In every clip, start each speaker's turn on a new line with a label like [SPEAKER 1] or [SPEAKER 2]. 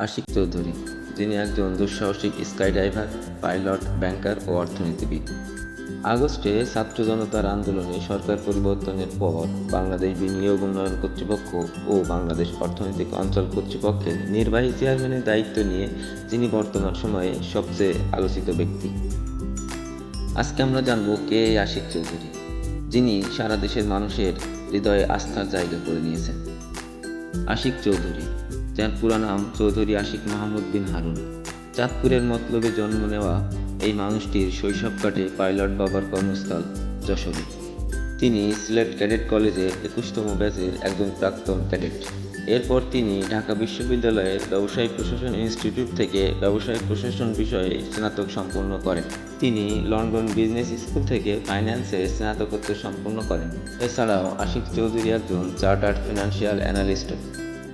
[SPEAKER 1] আশিক চৌধুরী, যিনি একজন দুঃসাহসিক স্কাইডাইভার পাইলট, ব্যাংকার ও অর্থনীতিবিদ। আগস্টে ছাত্র জনতার আন্দোলনে সরকার পরিবর্তনের পর বাংলাদেশ বিনিয়োগ উন্নয়ন কর্তৃপক্ষ ও বাংলাদেশ অর্থনৈতিক অঞ্চল কর্তৃপক্ষের নির্বাহী চেয়ারম্যানের দায়িত্ব নিয়ে যিনি বর্তমান সময়ে সবচেয়ে আলোচিত ব্যক্তি। আজকে আমরা জানব কে আশিক চৌধুরী, যিনি সারা দেশের মানুষের হৃদয়ে আস্থার জায়গা করে নিয়েছেন। আশিক চৌধুরী যার পুরা নাম চৌধুরী আশিক মাহমুদ বিন হারুন। চাঁদপুরের মতলবে জন্ম নেওয়া এই মানুষটির শৈশব কাটে পাইলট বাবার কর্মস্থল যশোরে। তিনি সিলেট ক্যাডেট কলেজের একুশতম ব্যাচের একজন প্রাক্তন ক্যাডেট। এরপর তিনি ঢাকা বিশ্ববিদ্যালয়ের ব্যবসায়িক প্রশাসন ইনস্টিটিউট থেকে ব্যবসায়িক প্রশাসন বিষয়ে স্নাতক সম্পন্ন করেন। তিনি লন্ডন বিজনেস স্কুল থেকে ফাইন্যান্সে স্নাতকোত্তর সম্পন্ন করেন। এছাড়াও আশিক চৌধুরী একজন চার্টার্ড ফিনান্সিয়াল অ্যানালিস্ট।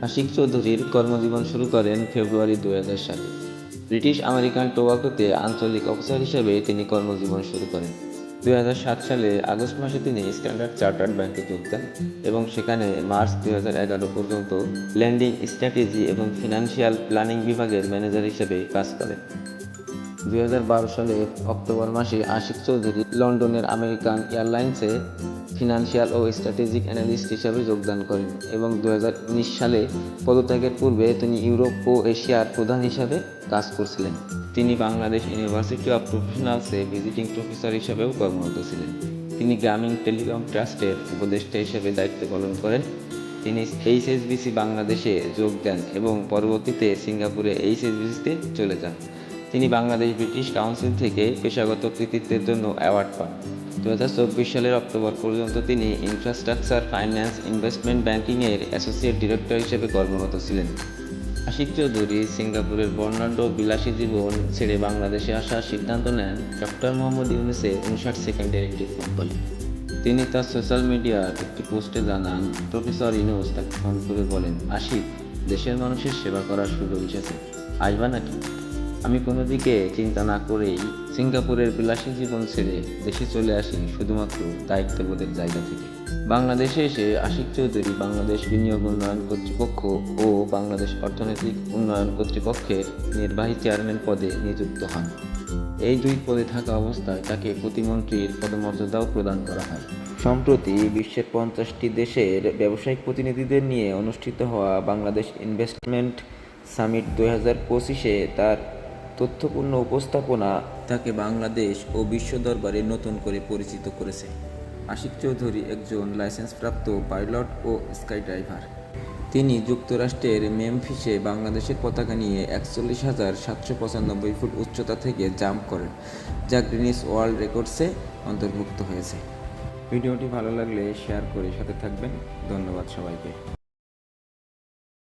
[SPEAKER 1] আশিক চৌধুরীর কর্মজীবন শুরু করেন ফেব্রুয়ারি দু সালে। ব্রিটিশ আমেরিকান টোবাকোতে আঞ্চলিক অফিসার হিসেবে তিনি কর্মজীবন শুরু করেন। দুই হাজার সাত সালে আগস্ট মাসে তিনি স্ট্যান্ডার্ড চার্টার্ড ব্যাংকে যোগ দেন এবং সেখানে মার্চ দুই হাজার এগারো পর্যন্ত ল্যান্ডিং স্ট্র্যাটেজি এবং ফিনান্সিয়াল প্ল্যানিং বিভাগের ম্যানেজার হিসেবে কাজ করেন। দুই সালের অক্টোবর মাসে আশিক চৌধুরী লন্ডনের আমেরিকান এয়ারলাইন্সে ফিনান্সিয়াল ও স্ট্র্যাটেজিক অ্যানালিস্ট হিসাবে যোগদান করেন এবং দু হাজার উনিশ সালে পদত্যাগের পূর্বে তিনি ইউরোপ ও এশিয়ার প্রধান হিসাবে কাজ করছিলেন। তিনি বাংলাদেশ ইউনিভার্সিটি অফ প্রফেশনালসে ভিজিটিং প্রফেসর হিসাবেও কর্মরত ছিলেন। তিনি গ্রামীণ টেলিকম ট্রাস্টের উপদেষ্টা হিসেবে দায়িত্ব পালন করেন। তিনি এইচএসবিসি বাংলাদেশে যোগ দেন এবং পরবর্তীতে সিঙ্গাপুরে এইচএসবিসিতে চলে যান। তিনি বাংলাদেশ ব্রিটিশ কাউন্সিল থেকে পেশাগত কৃতিত্বের জন্য অ্যাওয়ার্ড পান। দু হাজার চব্বিশ সালের অক্টোবর পর্যন্ত তিনি ইনফ্রাস্ট্রাকচার, ফাইন্যান্স, ইনভেস্টমেন্ট ব্যাংকিংয়ের অ্যাসোসিয়েট ডিরেক্টর হিসেবে কর্মরত ছিলেন। আশিক চৌধুরী সিঙ্গাপুরের বর্ণাঢ্য বিলাসী জীবন ছেড়ে বাংলাদেশে আসার সিদ্ধান্ত নেন ডক্টর মোহাম্মদ ইউনুসের উনষাট সেকেন্ডের একটি কোম্পানি তিনি তার সোশ্যাল মিডিয়ার একটি পোস্টে জানান, প্রফেসর ইউনুস তাকে ফোন করে বলেন, আশিক, দেশের মানুষের সেবা করার সুযোগ এসেছে। আসবা নাকি? আমি কোনো দিকে চিন্তা না করেই সিঙ্গাপুরের বিলাসী জীবন ছেড়ে দেশে চলে আসি শুধুমাত্র দায়িত্ববোধের জায়গা থেকে। বাংলাদেশে এসে আশিক চৌধুরী বাংলাদেশ বিনিয়োগ উন্নয়ন কর্তৃপক্ষ ও বাংলাদেশ অর্থনৈতিক উন্নয়ন কর্তৃপক্ষের নির্বাহী চেয়ারম্যান পদে নিযুক্ত হন। এই দুই পদে থাকা অবস্থায় তাকে প্রতিমন্ত্রীর পদমর্যাদাও প্রদান করা হয়। সম্প্রতি বিশ্বের পঞ্চাশটি দেশের ব্যবসায়িক প্রতিনিধিদের নিয়ে অনুষ্ঠিত হওয়া বাংলাদেশ ইনভেস্টমেন্ট সামিট দুই হাজার পঁচিশে তার তথ্যপূর্ণ উপস্থাপনা তাকে বাংলাদেশ ও বিশ্ব দরবারে নতুন করে পরিচিত করেছে। আশিক চৌধুরী একজন লাইসেন্সপ্রাপ্ত পাইলট ও স্কাই ড্রাইভার তিনি যুক্তরাষ্ট্রের মেমফিসে বাংলাদেশের পতাকা নিয়ে একচল্লিশ হাজার সাতশো পঁচানব্বই ফুট উচ্চতা থেকে জাম্প করেন, যা গ্রিনিস ওয়ার্ল্ড রেকর্ডসে অন্তর্ভুক্ত হয়েছে। ভিডিওটি ভালো লাগলে শেয়ার করে সাথে থাকবেন। ধন্যবাদ সবাইকে।